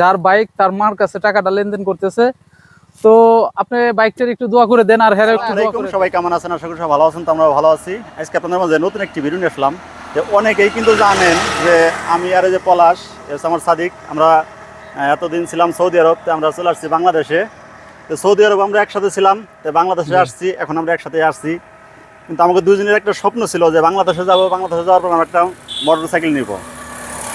যার বাইক তার মার কাছে টাকাটা লেনদেন করতেছে। তো আপনি বাইকটার একটু দোয়া করে দেন আর হ্যাঁ। সবাই কেমন আছেন? আশা করি সবাই ভালো আছেন তো আমরা ভালো আছি। আজকে আপনাদের মাঝে নতুন একটি ভিডিও নিয়ে আসলাম যে অনেকেই কিন্তু জানেন যে আমি আর যে পলাশ আমার সাদিক আমরা এতদিন ছিলাম সৌদি আরব তো আমরা চলে আসছি বাংলাদেশে। তো সৌদি আরব আমরা একসাথে ছিলাম তো বাংলাদেশে আসছি এখন আমরা একসাথে আসছি। কিন্তু আমাকে দুজনের একটা স্বপ্ন ছিল যে বাংলাদেশে যাব বাংলাদেশে যাওয়ার পর আমরা একটা মোটর সাইকেল নিব।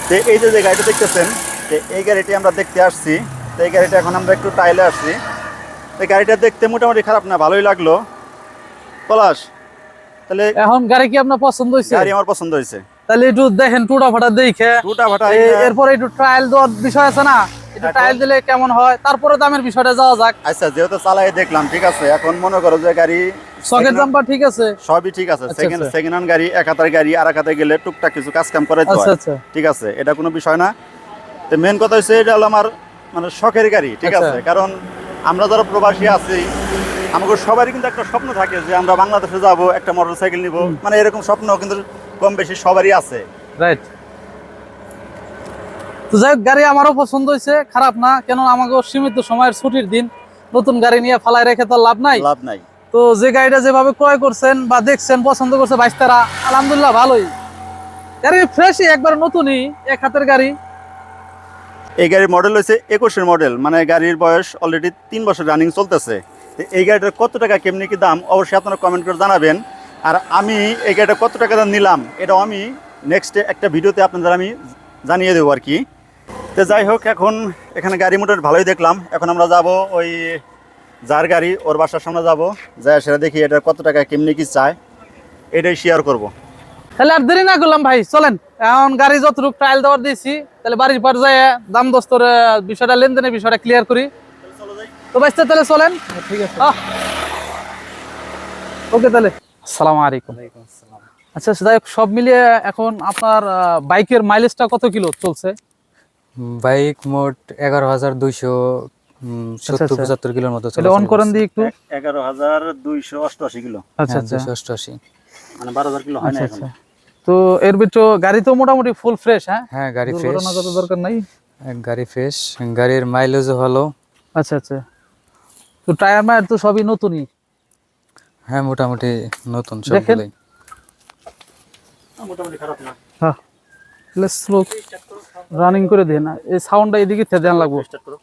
তো এই যে যে গাড়িটা দেখতেছেন তো এই গাড়িটি আমরা দেখতে আসছি তো এই গাড়িটা এখন আমরা একটু টাইলে আসছি। তো গাড়িটা দেখতে মোটামুটি খারাপ না ভালোই লাগল। পলাশ তাহলে এখন গাড়ি কি আপনার পছন্দ হয়েছে? গাড়ি আমার পছন্দ হয়েছে। তাহলে একটু দেখেন টুটা ফাটা দেখে। টুটা এ- এরপরে একটু ট্রায়াল দেওয়ার বিষয় আছে না? একটু এখন- ট্রায়াল দিলে কেমন হয়? তারপরে দামের বিষয়টা যাওয়া যাক। আচ্ছা যেহেতু চালাই দেখলাম ঠিক আছে এখন মনে করো যে গাড়ি সকেট জাম্পার ঠিক আছে? সবই ঠিক আছে আচ্ছা, সেকেন্ড আচ্ছা। সেকেন্ড হ্যান্ড গাড়ি এক হাতের গাড়ি আর এক হাতে গেলে টুকটাক কিছু কাজ কাম করে আচ্ছা। আচ্ছা। ঠিক আছে এটা কোনো বিষয় না। তো মেন কথা হচ্ছে এটা হলো আমার মানে শখের গাড়ি ঠিক আচ্ছা। আছে? কারণ আমরা যারা প্রবাসী আছি আমাদের সবারই কিন্তু একটা স্বপ্ন থাকে যে আমরা বাংলাদেশে যাব একটা মোটর সাইকেল নিব মানে এরকম স্বপ্ন কিন্তু কম বেশি সবারই আছে। রাইট তো যাই হোক, গাড়ি আমারও পছন্দ হয়েছে খারাপ না। কেন আমাকে সীমিত সময়ের ছুটির দিন নতুন গাড়ি নিয়ে ফালাই রেখে তো লাভ নাই। লাভ নাই। তো যে গাড়িটা যেভাবে ক্রয় করছেন বা দেখছেন পছন্দ করছে বাইশতারা আলহামদুলিল্লাহ ভালোই। গাড়ি ফ্রেশই একবার নতুনই এক হাতের গাড়ি। এই গাড়ির মডেল হচ্ছে একুশের মডেল মানে গাড়ির বয়স অলরেডি তিন বছর রানিং চলতেছে। এই গাড়িটার কত টাকা, কেমনি কি দাম, অবশ্যই আপনারা কমেন্ট করে জানাবেন। আর আমি এই গাড়িটা কত টাকা দাম নিলাম এটা আমি নেক্সট একটা ভিডিওতে আপনাদের আমি জানিয়ে দেবো আর কি। তো যাই হোক, এখন এখানে গাড়ি মোটর ভালোই দেখলাম। এখন আমরা যাব ওই যার গাড়ি, ওর বাসার সামনে যাব। যাই সেটা দেখি এটা কত টাকা, কেমনি কি চায়। এটাই শেয়ার করব। তাহলে আর দেরি না করলাম ভাই চলেন। এখন গাড়ি যতটুকু ট্রায়াল দেওয়ার দিয়েছি তাহলে বাড়ির পর যায় দাম দস্তর বিষয়টা লেনদেনের বিষয়টা ক্লিয়ার করি। তো বাইসতে তাহলে চলেন। ঠিক আছে। ওকে তাহলে। আসসালামু আলাইকুম। আচ্ছা যাই সব মিলিয়ে এখন আপনার বাইকের মাইলেজটা কত কিলো চলছে? বাইক মোট এগারো হাজার দুইশো সত্তর আচ্ছা। পঁচাত্তর কিলোর মতো এটা অন করেন দিয়ে একটু। এগারো হাজার দুইশো অষ্টআশি কিলো। আচ্ছা আচ্ছা। অষ্টআশি। মানে বারো হাজার কিলো হয় না আচ্ছা আচ্ছা। তো এর ভিতর গাড়ি তো মোটামুটি ফুল ফ্রেশ হ্যাঁ? হ্যাঁ গাড়ি ফ্রেশ দুর্ঘটনা কত দরকার নাই? গাড়ি ফ্রেশ গাড়ির মাইলেজও ভালো। আচ্ছা আচ্ছা। তো টায়ার মায়ার তো সবই নতুনই? হ্যাঁ মোটামুটি নতুন দেখেন। সবগুলোই। মোটামুটি খারাপ না। হ্যাঁ। স্লো রানিং করে দেন। এই সাউন্ডটা এদিকে দেন লাগবো স্টার্ট করো।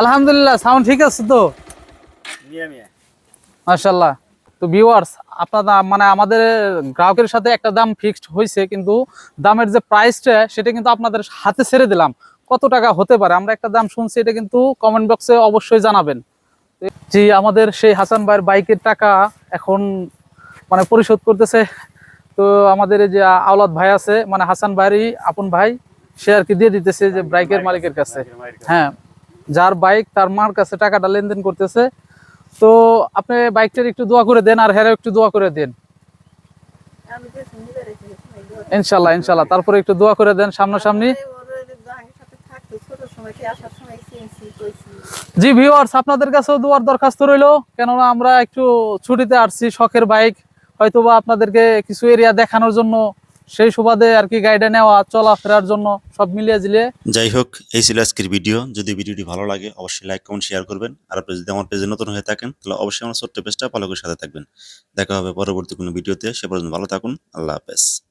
আলহামদুলিল্লাহ সাউন্ড ঠিক আছে তো? মাশাল্লাহ তো ভিউয়ার্স আপনারা মানে আমাদের গ্রাহকের সাথে একটা দাম ফিক্সড হয়েছে কিন্তু দামের যে প্রাইসটা সেটা কিন্তু আপনাদের হাতে ছেড়ে দিলাম। কত টাকা হতে পারে? আমরা একটা দাম শুনছি এটা কিন্তু কমেন্ট বক্সে অবশ্যই জানাবেন। জি আমাদের সেই হাসান ভাইয়ের বাইকের টাকা এখন মানে পরিশোধ করতেছে। তো আমাদের এই যে আওলাদ ভাই আছে মানে হাসান ভাইয়েরই আপন ভাই সে আর কি দিয়ে দিতেছে যে বাইকের মালিকের কাছে। হ্যাঁ। যার বাইক, তার মার কাছে টাকাটা লেনদেন করতেছে। তো আপনি বাইকটার একটু দোয়া করে দেন আর হ্যাঁ একটু দোয়া করে দেন। ইনশাল্লাহ ইনশাল্লাহ। তারপরে একটু দোয়া করে দেন সামনাসামনি। জি ভিউয়ার্স আপনাদের কাছেও দোয়ার দরখাস্ত রইল। কেননা আমরা একটু ছুটিতে আসছি, শখের বাইক। হয়তোবা আপনাদেরকে কিছু এরিয়া দেখানোর জন্য সেই সুবাদে আর কি গাইডে নেওয়া, চলাফেরার জন্য সব মিলিয়ে জিলিয়ে। যাই হোক, এই ছিল আজকের ভিডিও। যদি ভিডিওটি ভালো লাগে, অবশ্যই লাইক, কমেন্ট শেয়ার করবেন। আর আপনি যদি আমার পেজে নতুন হয়ে থাকেন, তাহলে অবশ্যই আমার ছোট্ট পেজটা ভালো করে সাথে থাকবেন। দেখা হবে পরবর্তী কোনো ভিডিওতে, সে পর্যন্ত ভালো থাকুন। আল্লাহ হাফেজ।